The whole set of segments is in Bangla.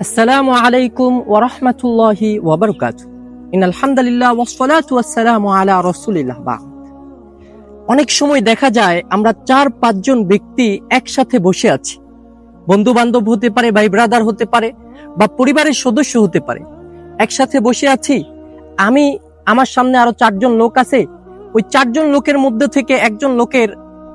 আসসালামু আলাইকুম ওরহমতুল্লাহি ওবরকাত ইন আলহামদুলিল্লাহ ওয়াসসালাতু ওয়াসসালামু আলা রাসূলিল্লাহ। বা অনেক সময় দেখা যায় আমরা চার পাঁচজন ব্যক্তি একসাথে বসে আছি। বন্ধু বান্ধব হতে পারে ভাই ব্রাদার হতে পারে বা পরিবারের সদস্য হতে পারে। একসাথে বসে আছি। আমি, আমার সামনে আরও চারজন লোক আছে। ওই চারজন লোকের মধ্যে থেকে একজন লোকের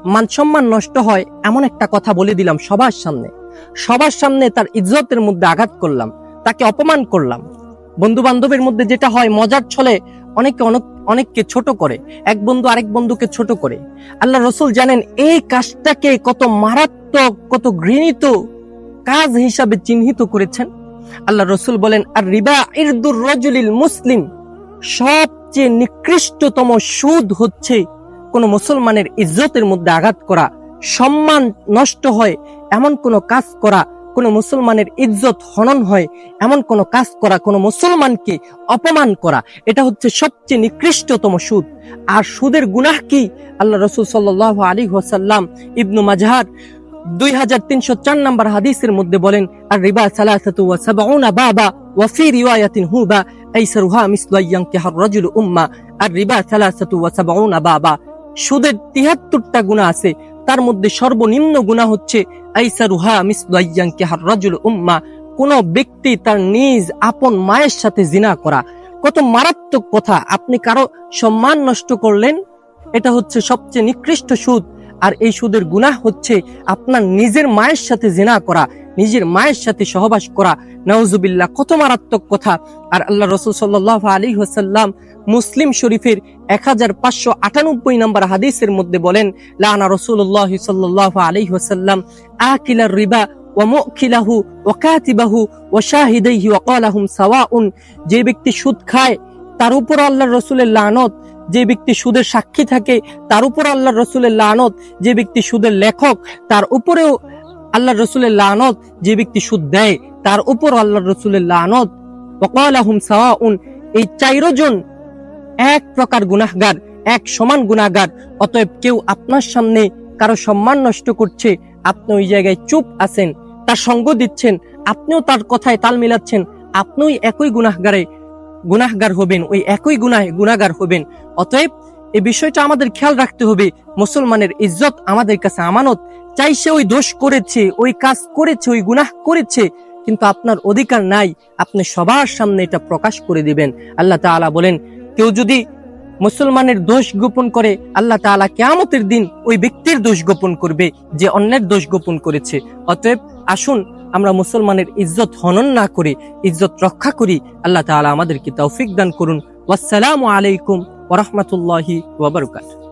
মান সম্মান নষ্ট হয় এমন একটা কথা বলে দিলাম সবার সামনে। সবার সামনে তার ইজ্জতের মধ্যে আঘাত করলাম, তাকে অপমান করলাম। বন্ধু বান্ধবের মধ্যে যেটা হয়, মজার ছলে অনেকে অনেক, অনেককে ছোট করে, এক বন্ধু আরেক বন্ধুকে ছোট করে। আল্লাহ রসুল জানেন, এই কাজটাকে কত মারাত্মক, কত ঘৃণিত কাজ হিসাবে চিহ্নিত করেছেন। আল্লাহ রসুল বলেন, আর রিবা ইরদুর রজুলিল মুসলিম সবচেয়ে নিকৃষ্টতম সুদ হচ্ছে কোন মুসলমানের ইজ্জতের মধ্যে আঘাত করা। সম্মান নষ্ট হয় এমন কোন কাজ করা কোন মুসলমানের ইজ্জত হনন হয়, এমন কোন কাজ করা কোন মুসলমানকে অপমান করা, এটা হচ্ছে সবচেয়ে নিকৃষ্টতম সুদ। আর সুদের গুনাহ কি? আল্লাহ রসুল সাল্লাহ আলী ওয়াসাল্লাম ইবনু মাজাহার দুই হাজার তিনশো চার নম্বর হাদিসের মধ্যে বলেন আর রিবা বাবা হুবা উম্মা আর রিবা সালাসাতু বাবা। সুদের তিয়াত্তরটা গুণা আছে তার মধ্যে সর্বনিম্ন গুণা হচ্ছে উম্মা। কোন ব্যক্তি তার নিজ আপন মায়ের সাথে জিনা করা। কত মারাত্মক কথা। আপনি কারও সম্মান নষ্ট করলেন, এটা হচ্ছে সবচেয়ে নিকৃষ্ট সুদ। আর এই সুদের গুনাহ হচ্ছে আপনার নিজের মায়ের সাথে জিনা করা, নিজের মায়ের সাথে সহবাস করা। নওজুবিল্লাহ কত মারাত্মক কথা। আর আল্লাহ রসুল সাল্লাহ আলী হাসাল্লাম মুসলিম শরীফের এক হাজার পাঁচশো আটানব্বই নম্বর হাদিসের মধ্যে বলেন, লানা রসুল্লাহ সাল্লাহ আলী হাসাল্লাম আকিলার রিবা ওয়ামুখিলাহু ওয়াকাতিবাহু ওয়াশাহিদাইহি ওয়াকালাহুম সাওয়াউন। যে ব্যক্তি সুদ খায়, তার উপর আল্লাহ রসুলের লানত যে ব্যক্তি সুদের সাক্ষী থাকে, তার উপর আল্লাহ রসুলের লানত। যে ব্যক্তি সুদের লেখক, তার উপরেও আল্লাহ রসুলের লানত। যে ব্যক্তি সুদ দেয়, তার উপর আল্লাহ রসুলের লানত। ওয়াকালাহুম সাওয়াউন, এই চাইরজন এক প্রকার গুনাহগার, এক সমান গুনাহগার। অতএব কেউ আপনার সামনে কারও সম্মান নষ্ট করছে, আপনি ওই জায়গায় চুপ আছেন, তার সঙ্গ দিচ্ছেন, আপনিও তার কথায় তাল মিলাচ্ছেন, আপনিও একই গুনাহগারে গুনাহগার হবেন, ওই একই গুনায় গুনাগার হবেন। অতএব এই বিষয়টা আমাদের খেয়াল রাখতে হবে। মুসলমানের ইজ্জত আমাদের কাছে আমানত। চাই সে ওই দোষ করেছে, ওই কাজ করেছে, ওই গুনাহ করেছে, কিন্তু আপনার অধিকার নাই। আপনি সবার সামনে এটা প্রকাশ করে দিবেন। আল্লাহ তালা বলেন, কেউ যদি মুসলমানের দোষ গোপন করে আল্লাহ তালা কেয়ামতের দিন ওই ব্যক্তির দোষ গোপন করবে যে অন্যের দোষ গোপন করেছে। অতএব আসুন আমরা মুসলমানের ইজ্জত হনন না করে, ইজ্জত রক্ষা করি। আল্লাহ তালা আমাদেরকে তৌফিক দান করুন। ওয়াসসালামু আলাইকুম ওরহমতুল্লাহি ওয়াবারকাতুহু